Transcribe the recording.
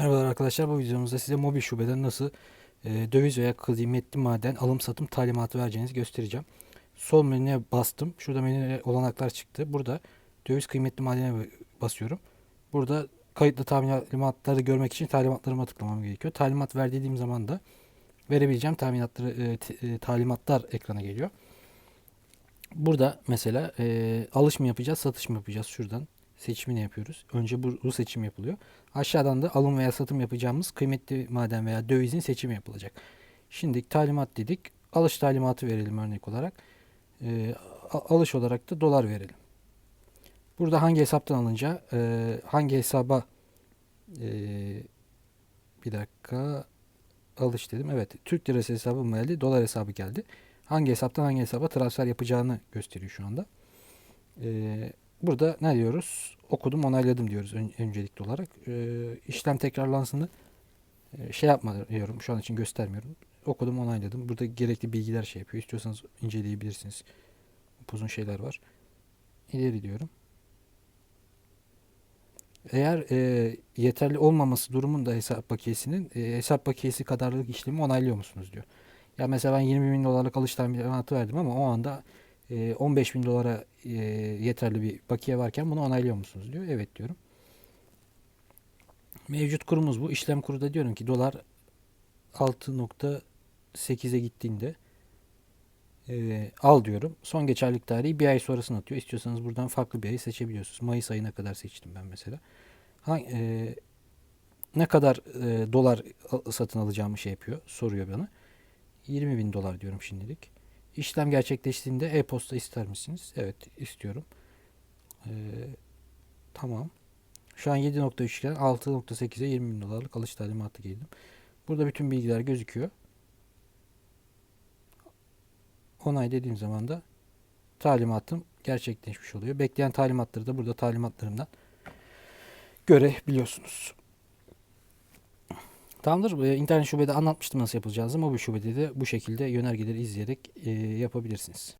Merhabalar arkadaşlar bu videomuzda size mobil şubeden nasıl e, döviz veya kıymetli maden alım satım talimatı vereceğinizi göstereceğim. Sol menüye bastım. Şurada menüye olanaklar çıktı. Burada döviz kıymetli madene basıyorum. Burada kayıtlı talimatları görmek için talimatlarıma tıklamam gerekiyor. Talimat ver dediğim zaman da verebileceğim talimatları e, e, talimatlar ekrana geliyor. Burada mesela e, alış mı yapacağız, satış mı yapacağız? Şuradan seçimini yapıyoruz. Önce bu, bu seçim yapılıyor. Aşağıdan da alım veya satım yapacağımız kıymetli maden veya dövizin seçimi yapılacak. Şimdi talimat dedik. Alış talimatı verelim örnek olarak. E, alış olarak da dolar verelim. Burada hangi hesaptan alınca e, hangi hesaba e, bir dakika alış dedim. Evet Türk lirası hesabı mı geldi? Dolar hesabı geldi. Hangi hesaptan hangi hesaba transfer yapacağını gösteriyor şu anda. Ee, burada ne diyoruz? Okudum onayladım diyoruz ön- öncelikli olarak. Ee, işlem tekrarlansını e, şey yapma diyorum. Şu an için göstermiyorum. Okudum onayladım. Burada gerekli bilgiler şey yapıyor. İstiyorsanız inceleyebilirsiniz. Uzun şeyler var. İleri diyorum. Eğer e, yeterli olmaması durumunda hesap bakiyesinin e, hesap bakiyesi kadarlık işlemi onaylıyor musunuz diyor. Ya mesela ben 20 bin dolarlık alış talimatı verdim ama o anda e, 15 bin dolara e, yeterli bir bakiye varken bunu onaylıyor musunuz diyor. Evet diyorum. Mevcut kurumuz bu. İşlem kuru da diyorum ki dolar 6.8'e gittiğinde e, al diyorum. Son geçerlilik tarihi bir ay sonrasını atıyor. İstiyorsanız buradan farklı bir ayı seçebiliyorsunuz. Mayıs ayına kadar seçtim ben mesela. E, ne kadar dolar satın alacağımı şey yapıyor. Soruyor bana. 20 bin dolar diyorum şimdilik. İşlem gerçekleştiğinde e-posta ister misiniz? Evet istiyorum. E, tamam. Şu an 7.3 iken 6.8'e 20 bin dolarlık alış talimatı girdim. Burada bütün bilgiler gözüküyor. Onay dediğim zaman da talimatım gerçekleşmiş oluyor. Bekleyen talimatları da burada talimatlarımdan görebiliyorsunuz. Tamamdır. Ee, İnternet şubede anlatmıştım nasıl yapılacağınızı. Mobil şubede de bu şekilde yönergeleri izleyerek e, yapabilirsiniz.